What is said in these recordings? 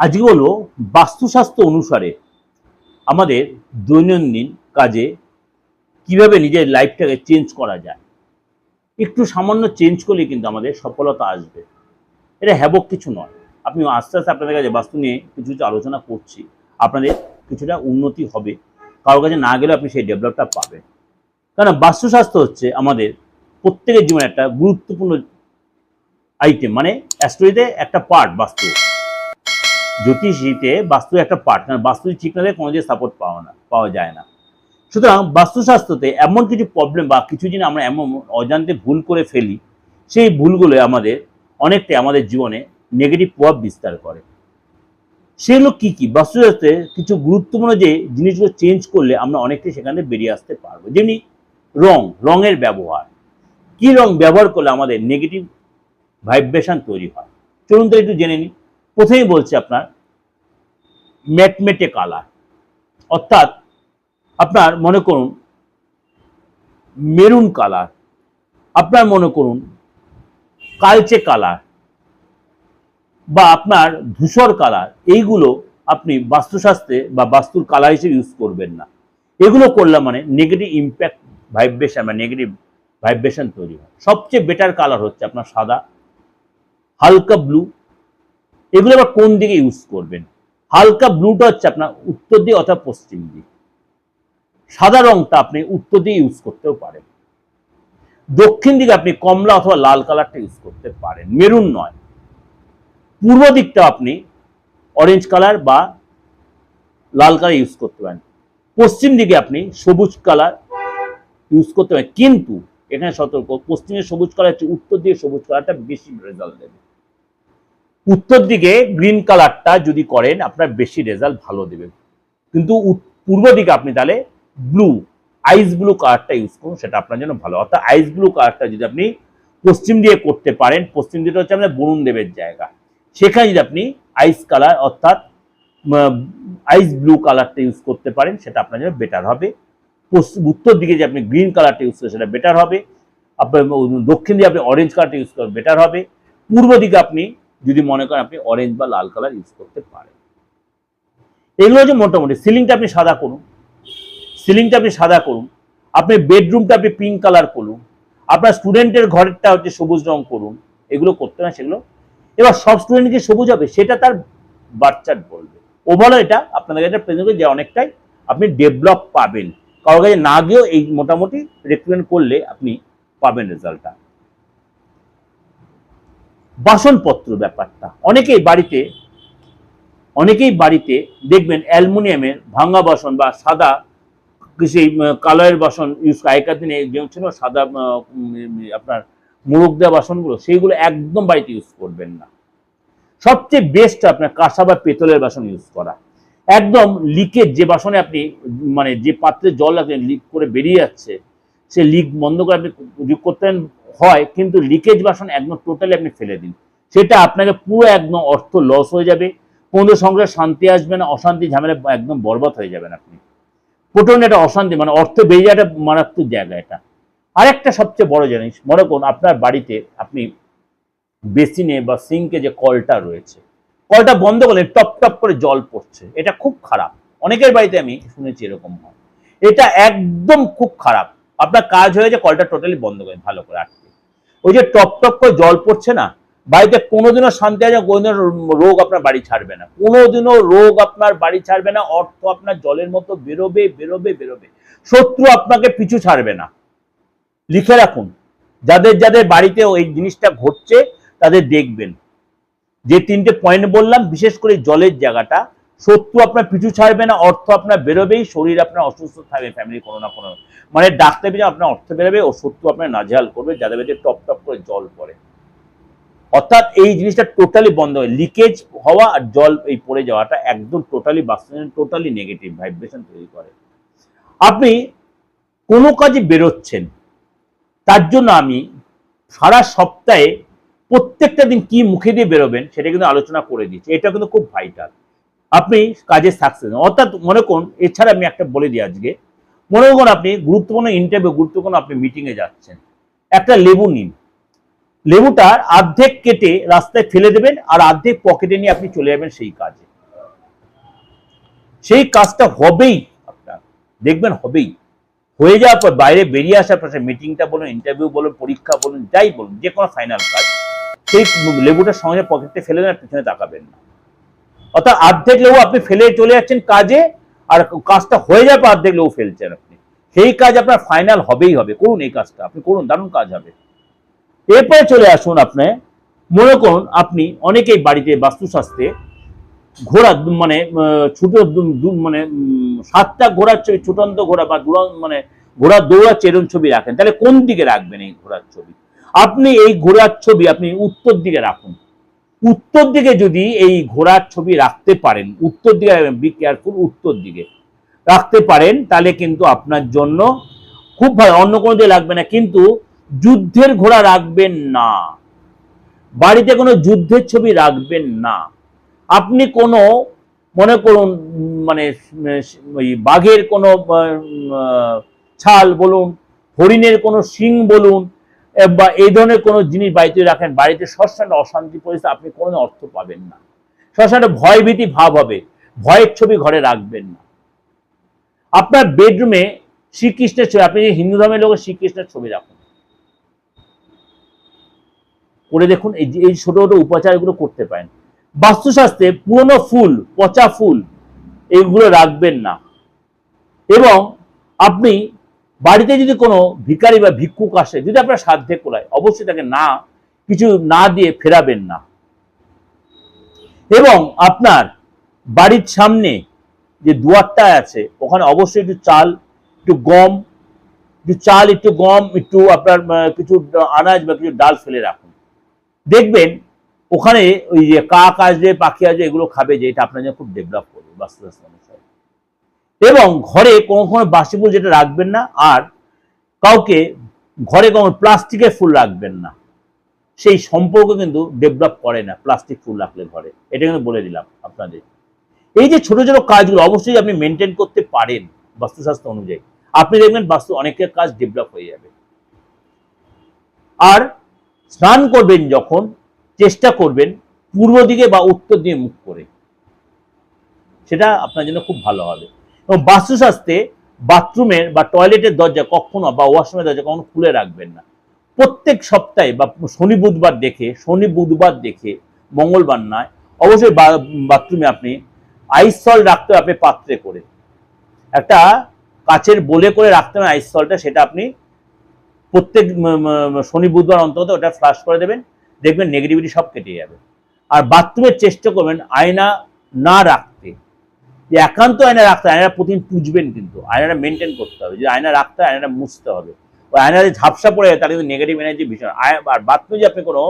আজকে হলো বাস্তুশাস্ত্র অনুসারে আমাদের দৈনন্দিন কাজে কীভাবে নিজের লাইফটাকে চেঞ্জ করা যায়। একটু সামান্য চেঞ্জ করলে কিন্তু আমাদের সফলতা আসবে। এটা হ্যাবক কিছু নয়। আপনি আস্তে আস্তে আপনাদের কাছে বাস্তু নিয়ে কিছু কিছু আলোচনা করছি। আপনাদের কিছুটা উন্নতি হবে। কারোর কাছে না গেলে আপনি সেই ডেভেলপটা পাবেন। কারণ বাস্তুশাস্ত্র হচ্ছে আমাদের প্রত্যেকের জীবনে একটা গুরুত্বপূর্ণ আইটেম মানে অ্যাস্ট্রোইতে একটা পার্ট বাস্তু। জ্যোতিষীতে বাস্তু একটা পার্ট কারণ বাস্তু ঠিক না কোনো যে সাপোর্ট পাওয়া না, পাওয়া যায় না। সুতরাং বাস্তুশাস্ত্রতে এমন কিছু প্রবলেম বা কিছু জিনিস আমরা এমন অজান্তে ভুল করে ফেলি, সেই ভুলগুলো আমাদের অনেকটাই আমাদের জীবনে নেগেটিভ প্রভাব বিস্তার করে। সেগুলো কী কী? বাস্তুশাস্ত্রে কিছু গুরুত্বপূর্ণ যে জিনিসগুলো চেঞ্জ করলে আমরা অনেকটাই সেখানে বেরিয়ে আসতে পারব। যেমনি রং, রঙের ব্যবহার। কি রং ব্যবহার করলে আমাদের নেগেটিভ ভাইব্রেশন তৈরি হয়? চলুন তো একটু জেনে নিই। প্রথমেই বলছি আপনার মেটমেটে কালার। অর্থাৎ আপনার মনে করুন, মেরুন কালার। আপনার মনে করুন, কালচে কালার বা আপনার ধূসর কালার, এইগুলো আপনি বাস্তুশাস্ত্রে বা বাস্তুর কালার হিসেবে ইউজ করবেন না। এগুলো করলে মানে নেগেটিভ ইম্প্যাক্ট ভাইব্রেশন বা নেগেটিভ ভাইব্রেশন তৈরি হয়। সবচেয়ে বেটার কালার হচ্ছে আপনার সাদা, হালকা ব্লু এগুলো আবার কোন দিকে ইউজ করবেন? হালকা ব্লুটা হচ্ছে আপনার উত্তর দিকে অথবা পশ্চিম দিক সাদা রংটা আপনি উত্তর দিয়ে ইউজ করতেও পারেন। দক্ষিণ দিকে আপনি কমলা অথবা লাল কালারটা ইউজ করতে পারেন। মেরুন নয়। পূর্ব দিকটা আপনি অরেঞ্জ কালার বা লাল কালার ইউজ করতে পারেন। পশ্চিম দিকে আপনি সবুজ কালার ইউজ করতে পারেন। কিন্তু, এখানে সতর্ক, পশ্চিমে সবুজ কালার হচ্ছে উত্তর দিয়ে সবুজ কালারটা বেশি রেজাল্ট দেবে। উত্তর দিকে গ্রিন কালারটা যদি করেন, আপনার বেশি রেজাল্ট ভালো দেবে। কিন্তু পূর্ব দিকে আপনি তাহলে ব্লু আইস ব্লু কালারটা ইউজ করুন, সেটা আপনার জন্য ভালো। অর্থাৎ আইস ব্লু কালারটা যদি আপনি পশ্চিম দিয়ে করতে পারেন, পশ্চিম দিকটা হচ্ছে আমাদের বরুণ দেবের জায়গা। সেখানে যদি আপনি আইস কালার অর্থাৎ আইস ব্লু কালারটা ইউজ করতে পারেন, সেটা আপনার জন্য বেটার হবে। উত্তর দিকে যে আপনি গ্রিন কালারটা ইউজ করেন সেটা বেটার হবে। আপনার দক্ষিণ দিকে আপনি অরেঞ্জ কালারটা ইউজ করেন বেটার হবে। পূর্ব দিকে আপনি যদি মনে করেন আপনি অরেঞ্জ বা লাল কালার ইউজ করতে পারেন। এগুলো হচ্ছে মোটামুটি সিলিংটা আপনি সাদা করুন। সিলিংটা আপনি সাদা করুন। আপনি বেডরুমটা আপনি পিঙ্ক কালার করুন। আপনার স্টুডেন্টের ঘরেরটা হচ্ছে সবুজ রং করুন। এগুলো করতে না সেগুলো। এবার সব স্টুডেন্ট যে সবুজ হবে? সেটা তার বাচ্চার বলবে। ওভারঅল এটা আপনাদের কাছে প্রেজেন্ট যে অনেকটাই আপনি ডেভেলপ পাবেন। কারোর কাছে না গিয়েও এই মোটামুটি রেকমেন্ড করলে আপনি পাবেন রেজাল্টটা বাসনপত্র ব্যাপারটা। অনেকেই বাড়িতে অনেকেই বাড়িতে দেখবেন অ্যালুমিনিয়ামের ভাঙা বাসন বা সাদা সেই কালারের বাসন ইউজ আগেকার দিনে যেমন ছিল সাদা আপনার মোরগ দেওয়া বাসনগুলো, সেইগুলো একদম বাড়িতে ইউজ করবেন না। সবচেয়ে বেস্ট আপনার কাঁসা বা পেতলের বাসন ইউজ করা। একদম লিকেজ যে বাসনে আপনি মানে যে পাত্রে জল আপনি লিক করে বেরিয়ে যাচ্ছে, সে লিক বন্ধ করে আপনি লিক করতে হয়, কিন্তু লিকেজ বাসন একদম টোটালি আপনি ফেলে দিন। সেটা আপনাকে পুরো একদম অর্থ লস হয়ে যাবে। কোনো সংসারে শান্তি আসবে না, অশান্তি, ঝামেলা একদম বরবাদ হয়ে যাবেন আপনি। প্রচণ্ড একটা অশান্তি মানে অর্থ বেরিয়ে যাওয়াটা মারাত্মক জায়গা এটা। আরেকটা সবচেয়ে বড় জিনিস, মনে করুন আপনার বাড়িতে আপনি বেসিনে বা সিঙ্কে যে কলটা রয়েছে, কলটা বন্ধ করলে টপ টপ করে জল পড়ছে। এটা খুব খারাপ। অনেকের বাড়িতে আমি শুনেছি এরকম হয়। এটা একদম খুব খারাপ। আপনার কাজ হয়ে হয়েছে কলটা টোটালি বন্ধ করে ভালো করে আটকে। ওই যে টপ টপ করে জল পড়ছে না, বাড়িতে কোনোদিনও শান্তি আছে কোনোদিনও রোগ আপনার বাড়ি ছাড়বে না। কোনোদিনও রোগ আপনার বাড়ি ছাড়বে না, অর্থ আপনার জলের মতো বেরোবে বেরোবে বেরোবে। শত্রু আপনাকে পিছু ছাড়বে না। লিখে রাখুন, যাদের যাদের বাড়িতে ওই জিনিসটা ঘটছে, তাদের দেখবেন। যে তিনটে পয়েন্ট বললাম, বিশেষ করে জলের জায়গাটা শত্রু আপনার পিছু ছাড়বে না, অর্থ আপনার বেরোবেই, শরীর আপনার অসুস্থ থাকবে ফ্যামিলি কোনো না কোনো। মানে ডাক্তার পিছনে আপনার অর্থ বেরোবে ও শত্রু আপনার নাজেহাল করবে, যাদের বাড়িতে টপ টপ করে জল পড়ে। অর্থাৎ এই জিনিসটা টোটালি বন্ধ হয়। লিকেজ হওয়া আর জল এই পড়ে যাওয়াটা একদম টোটালি বাস্তব টোটালি নেগেটিভ ভাইব্রেশন তৈরি করে। আপনি কোনো কাজে বেরোচ্ছেন, তার জন্য আমি সারা সপ্তাহে প্রত্যেকটা দিন কি মুখে দিয়ে বেরোবেন সেটা কিন্তু আলোচনা করে দিচ্ছি। এটা কিন্তু খুব ভাইটাল আপনি কাজে সাকসেস অর্থাৎ মনে করুন এছাড়া আমি একটা বলে দিই আজকে। মনে করুন আপনি গুরুত্বপূর্ণ ইন্টারভিউ গুরুত্বপূর্ণ আপনি মিটিংয়ে যাচ্ছেন। একটা লেবু নিন। লেবুটার অর্ধেক কেটে রাস্তায় ফেলে দেবেন আর অর্ধেক পকেটে নিয়ে আপনি চলে যাবেন সেই কাজে। সেই কাজটা হবেই আপনার। দেখবেন হবেই। হয়ে যাওয়ার পর বাইরে বেরিয়ে আসার পর মিটিংটা বলুন ইন্টারভিউ বলুন, পরীক্ষা বলুন, যাই বলুন, যে কোনো ফাইনাল কাজ। সেই লেবুটার সঙ্গে পকেটে ফেলে দেন আর পিছনে তাকাবেন না। অর্থাৎ অর্ধেক লেবু আপনি ফেলে চলে যাচ্ছেন কাজে, আর কাজটা হয়ে পর অর্ধেক লেবু ফেলছেন আপনি। সেই কাজ আপনার ফাইনাল হবেই হবে। করুন এই কাজটা। আপনি করুন, দারুণ কাজ হবে। এরপরে চলে আসুন আপনি। মনে করুন আপনি অনেকেই বাড়িতে বাস্তুশাস্ত্রে ঘোড়া মানে ছোট মানে সাতটা ঘোড়ার ছবি ছুটন্ত ঘোড়া বা দুরা- মানে ঘোড়া দৌড়াচ্ছে এরকম ছবি রাখেন। তাহলে কোন দিকে রাখবেন এই ঘোড়ার ছবি? আপনি এই ঘোড়ার ছবি আপনি উত্তর দিকে রাখুন। উত্তর দিকে যদি এই ঘোড়ার ছবি রাখতে পারেন, উত্তর দিকে, বি কেয়ারফুল উত্তর দিকে রাখতে পারেন, তাহলে কিন্তু আপনার জন্য খুব ভালো। অন্য কোনো দিয়ে লাগবে না, কিন্তু যুদ্ধের ঘোড়া রাখবেন না। বাড়িতে কোনো যুদ্ধের ছবি রাখবেন না। আপনি কোনো, মনে করুন মানে ওই বাঘের কোনো ছাল বলুন, হরিণের কোনো শিং বলুন বা এই ধরনের কোনো জিনিস বাড়িতে রাখেন, বাড়িতে সবসময় অশান্তি পরিস্থিতি আপনি কোনো অর্থ পাবেন না। একটা ভয়ভীতি ভাব হবে, ভয়ের ছবি ঘরে রাখবেন না। আপনার বেডরুমে শ্রীকৃষ্ণের ছবি, আপনি যে হিন্দু ধর্মের লোকের শ্রীকৃষ্ণের ছবি রাখুন। করে দেখুন, এই এই ছোট ছোট উপাচারগুলো করতে পারেন। বাস্তুশাস্ত্রে পুরনো ফুল, পচা ফুল এইগুলো রাখবেন না। এবং আপনি বাড়িতে যদি কোনো ভিখারি বা ভিক্ষুক আসে, যদি আপনার সাধ্যে কোলায়, অবশ্যই তাকে না, কিছু না দিয়ে ফেরাবেন না। এবং আপনার বাড়ির সামনে যে দুয়ারটা আছে, ওখানে অবশ্যই একটু চাল, একটু গম, একটু চাল, একটু গম, একটু আপনার কিছু আনাজ বা কিছু ডাল ফেলে রাখুন। দেখবেন ওখানে ওই যে কাক আসবে, পাখি আসবে, এগুলো খাবে যে, এটা আপনার জন্য খুব ডেভেলপ করবে। অনুসারে এবং ঘরে কোনো কোনো বাসি ফুল যেটা রাখবেন না, আর কাউকে ঘরে কোনো প্লাস্টিকের ফুল রাখবেন না। সেই সম্পর্ক কিন্তু ডেভেলপ করে না, প্লাস্টিক ফুল রাখলে ঘরে। এটা কিন্তু বলে দিলাম আপনাদের। এই যে ছোট ছোট কাজগুলো অবশ্যই আপনি মেনটেন করতে পারেন বাস্তুশাস্ত্র অনুযায়ী। আপনি দেখবেন বাস্তু অনেকের কাজ ডেভেলপ হয়ে যাবে। আর স্নান করবেন যখন, চেষ্টা করবেন পূর্ব দিকে বা উত্তর দিকে মুখ করে। সেটা আপনার জন্য খুব ভালো হবে। এবং বাস্তুশাস্ত্রে বাথরুমের বা টয়লেটের দরজা কখনো বা ওয়াশরুমের দরজা কখনো খুলে রাখবেন না। প্রত্যেক সপ্তাহে বা শনি বুধবার দেখে, শনি বুধবার দেখে, মঙ্গলবার নয়, অবশ্যই বাথরুমে আপনি আইস সল্ট রাখতে হবে পাত্রে করে। একটা কাচের বলে করে রাখতে হবে আইস সল্টটা সেটা আপনি প্রত্যেক শনি বুধবার অন্তত ওটা ফ্লাশ করে দেবেন, দেখবেন নেগেটিভিটি সব কেটে যাবে। আর বাথরুমের চেষ্টা করবেন আয়না না রাখতে। যে একান্ত আয়না রাখতে হয়, আয়না প্রতিদিন পুজবেন কিন্তু। আয়নাটা মেনটেন করতে হবে। যে আয়না রাখতে হয়, আয়নাটা মুছতে হবে। ওই আয়নাতে ঝাপসা পড়ে যায় তাহলে কিন্তু নেগেটিভ এনার্জি ভীষণ। আর বাথরুমে যে আপনি কোনো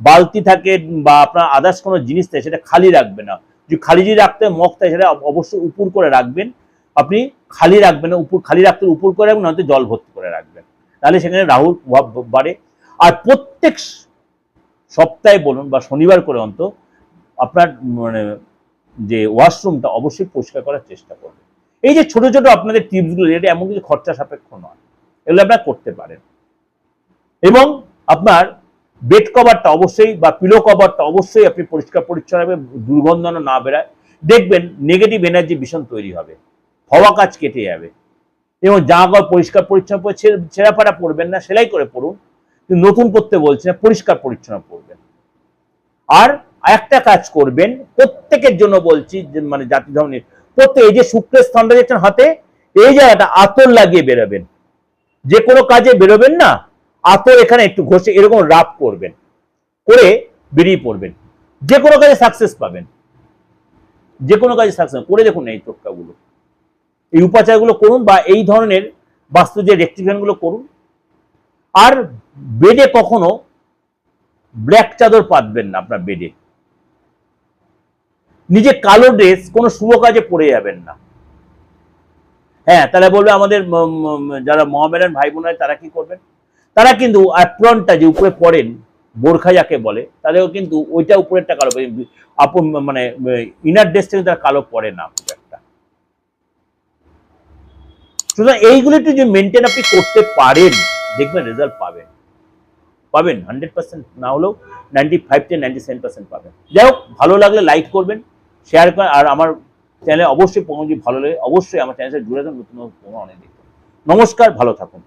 বালতি থাকে বা আপনার আদার্স কোনো জিনিস থাকে সেটা খালি রাখবে না। যদি খালি যদি রাখতে মগ থাকে সেটা অবশ্যই উপর করে রাখবেন। আপনি খালি রাখবেন না উপর খালি রাখতে উপর করে রাখবেন নয়তো জল ভর্তি করে রাখবেন। তাহলে সেখানে রাহুর প্রভাব বাড়ে। আর প্রত্যেক সপ্তাহে বলুন বা শনিবার করে অন্ত আপনার মানে যে ওয়াশরুমটা অবশ্যই পরিষ্কার করার চেষ্টা করবে। এই যে ছোট ছোট আপনাদের টিপসগুলো এটা এমন কিছু খরচা সাপেক্ষ নয়। এগুলো আপনারা করতে পারেন। এবং আপনার বেড কভারটা অবশ্যই বা পিলো কভারটা অবশ্যই আপনি পরিষ্কার পরিচ্ছন্ন হবে দুর্গন্ধ না বেরায়। দেখবেন নেগেটিভ এনার্জি ভীষণ তৈরি হবে। হওয়া কাজ কেটে যাবে। এবং জামা পরিষ্কার পরিচ্ছন্ন পরে ছে- ছেঁড়া ফাড়া পরবেন না, সেলাই করে পড়ুন। নতুন করতে বলছি না, পরিষ্কার পরিচ্ছন্ন পড়বেন। আর একটা কাজ করবেন, প্রত্যেকের জন্য বলছি মানে জাতি ধর্মের, প্রত্যেক এই যে শুক্রের স্থানটা দেখছেন হাতে, এই জায়গাটা আতর লাগিয়ে বেরোবেন। যে কোনো কাজে বেরোবেন না, আতর এখানে একটু ঘষে এরকম রাপ করবেন, করে বেরিয়ে পড়বেন। যে কোনো কাজে সাকসেস পাবেন। যে কোনো কাজে সাকসেস করে দেখুন এই টোটকাগুলো এই উপাচারগুলো করুন বা এই ধরনের বাস্তু যে রেক্টিফিকেশনগুলো করুন। আর বেডে কখনো ব্ল্যাক চাদর পাতবেন না আপনার বেডে। নিজে কালো ড্রেস কোনো শুভ কাজে পরে যাবেন না। হ্যাঁ তাহলে বলবে আমাদের যারা মহামেরান ভাই বোনেরা তারা কি করবেন? তারা কিন্তু অ্যাপ্রনটা যে উপরে পড়েন, বোরখা যাকে বলে তাদেরও কিন্তু ওইটা উপরেরটা কালো মানে ইনার ড্রেস থেকে তারা কালো পরে না সুতরাং এইগুলো একটু যে মেনটেন আপনি করতে পারেন, দেখবেন রেজাল্ট পাবেন। পাবেন হান্ড্রেড পার্সেন্ট না হলেও নাইনটি ফাইভ থেকে নাইনটি সেভেন পার্সেন্ট পাবেন। যাই হোক, ভালো লাগলে লাইক করবেন। শেয়ার করেন আর আমার চ্যানেলে অবশ্যই যদি ভালো লাগে, অবশ্যই আমার চ্যানেলের জুড়ে দেন নতুন প্রোগ্রাম অনেক নমস্কার, ভালো থাকুন।